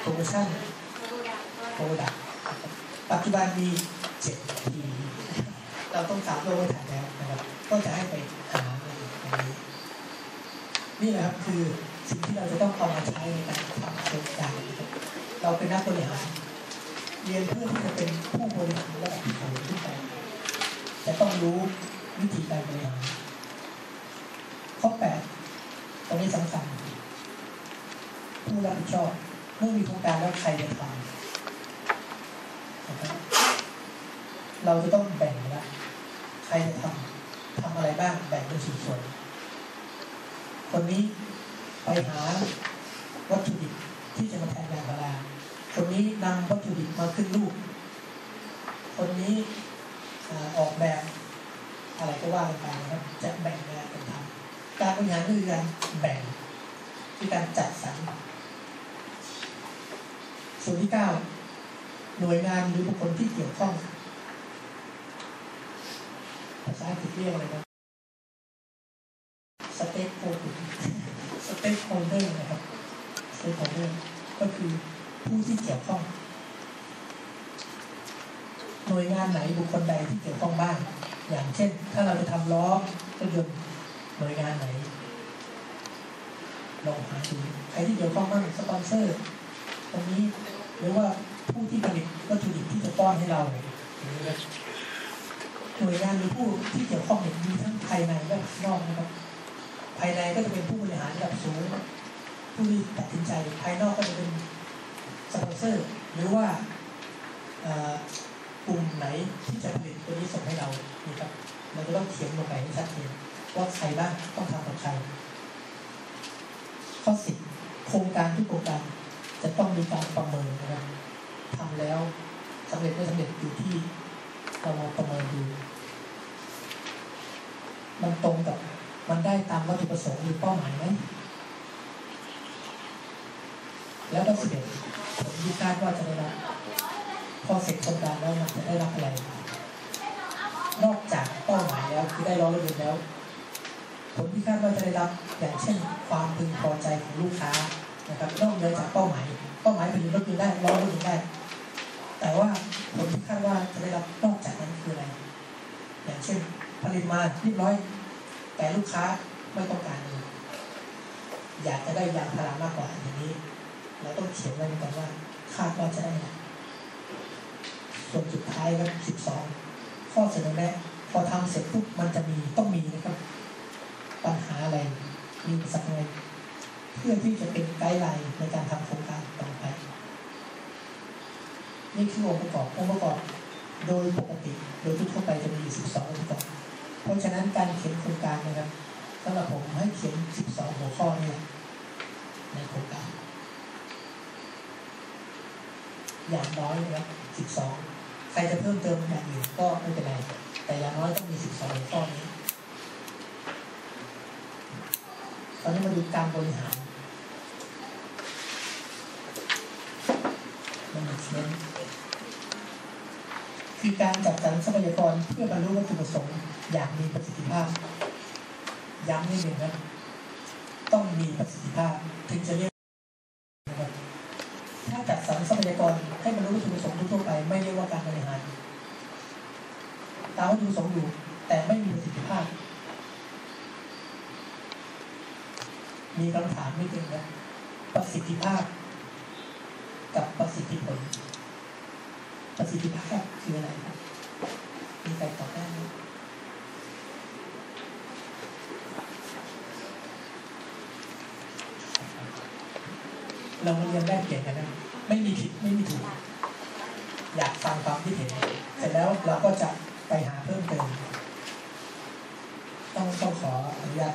โปรโมชั่นโปรดักปัจจุบันมีเจ็ดที เราต้องสามโลกไม่ถ่ายแล้วนะครับก็จะให้ไปหาในอันนี้นี่แหละครับคือสิ่งที่เราจะต้องเอามาใช้ในการทำโครงการนเราเป็นนักบริหารเรียนเพื่อที่จะเป็นผู้บริหารระดับสูงขึ้นไปจะต้องรู้วิธีการบริหารข้อแปดตรงนี้สำคัญผู้รับผิดชอบ เมื่อมีโครงการแล้วใครจะทำนะครับเราจะต้องแบ่งละใครจะทำทำอะไรบ้างแบ่งเป็นสี่ส่วนคนนี้ไปหาวัตถุดิบที่จะมาแทนยางพาราคนนี้นำวัตถุดิบมาขึ้นรูป คนนี้ออกแบบอะไรก็ว่ากันไปนะครับจะแบ่งงานกันทำการบริหารก็คือการแบ่งคือการจัดสรร ส่วนที่เก้าหน่วยงานหรือบุคคลที่เกี่ยวข้องภาษาอังกฤษเรียกอะไรนะสเต็กโฮลสเต็กโฮลเดอร์นะครับสเต็กโฮลเดอร์ก็คือผู้ที่เกี่ยวข้อง หน่วยงานไหนบุคคลใดที่เกี่ยวข้องบ้าง อย่างเช่น ถ้าเราจะทำล้อรถยนต์หน่วยงานไหนลองหาดูใครที่เกี่ยวข้องบ้างสปอนเซอร์ตรงนี้ หรือว่าผู้ที่ผลิตวัตถุดิบที่จะป้อนให้เราหน่วยงานหรือผู้ที่เกี่ยวข้องเนี่ยมีทั้งภายในและภายนอกนะครับ ภายในก็จะเป็นผู้บริหารระดับสูง ผู้ที่ตัดสินใจ ภายนอกก็จะเป็นสปอนเซอร์หรือว่ากลุ่มไหนที่จะผลิตตัวนี้ส่งให้เรานี่ครับเราจะต้องเขียนลงไปให้ชัดเจนว่าใครบ้างต้องทำกับใครข้อสิบโครงการทุกโครงการ จะต้องมีการประเมินนะครับทำแล้วสำเร็จไม่สำเร็จอยู่ที่เรามาประเมินดูมันตรงกับมันได้ตามวัตถุประสงค์หรือเป้าหมายไหมแล้วก็สิบเอ็ดผลที่คาดว่าจะได้รับพอเสร็จโครงการแล้วมันจะได้รับอะไร นอกจากเป้าหมายแล้วคือได้ร้อยละเอียดแล้ว ผลที่คาดว่าจะได้รับ อย่างเช่น ความพึงพอใจของลูกค้า นะครับนอกเหนือจากเป้าหมาย เป้าหมายผลิตรถยนต์ได้ร้อยรถยนได้ แต่ว่าผลที่คาดว่าจะได้รับนอกจากนั้นคืออะไร อย่างเช่น ผลิตมาเรียบร้อย แต่ลูกค้าไม่ต้องการเลยอยากจะได้ยางพารามากกว่าอย่างนี้ เราต้องเขียนไว้ก่อนว่าคาดว่าจะได้อะไรส่วนสุดท้ายครับสิบสองข้อเสนอแนะพอทำเสร็จปุ๊บมันจะมีต้องมีนะครับ ปัญหาอะไร มีสักไง เพื่อที่จะเป็นไกด์ไลน์ในการทำโครงการต่อไป นี่คือองค์ประกอบองค์ประกอบโดยปกติโดยทั่วไปจะมี 12 องค์ประกอบ เพราะฉะนั้นการเขียนโครงการนะครับสำหรับผมให้เขียน 12 หัวข้อนี่แหละในโครงการ อย่างน้อยนะครับ 12 ใครจะเพิ่มเติมอย่างอื่นก็ไม่เป็นไร แต่อย่างน้อยต้องมี 12 หัวข้อนี้ ตอนนี้มาดูการบริหารมันเขียนคือการจัดสรรทรัพยากรเพื่อบรรลุวัตถุประสงค์อย่างมีประสิทธิภาพ ย้ำนิดหนึ่งนะ ต้องมีประสิทธิภาพถึงจะเรียกถ้าจัดสรรทรัพยากรให้บรรลุวัตถุประสงค์ทั่วไป ไม่เรียกว่าการบริหารตามวัตถุประสงค์อยู่ แต่ไม่มีประสิทธิภาพ มีคำถามนิดนึงนะประสิทธิภาพ กับประสิทธิผล ประสิทธิภาพคืออะไรครับมีใครตอบได้ไหมเรามาเรียนแลกเปลี่ยนกันนะไม่มีผิดไม่มีถูกอยากฟังความคิดเห็น เสร็จแล้วเราก็จะไปหาเพิ่มเติมต้องต้องขออนุญาต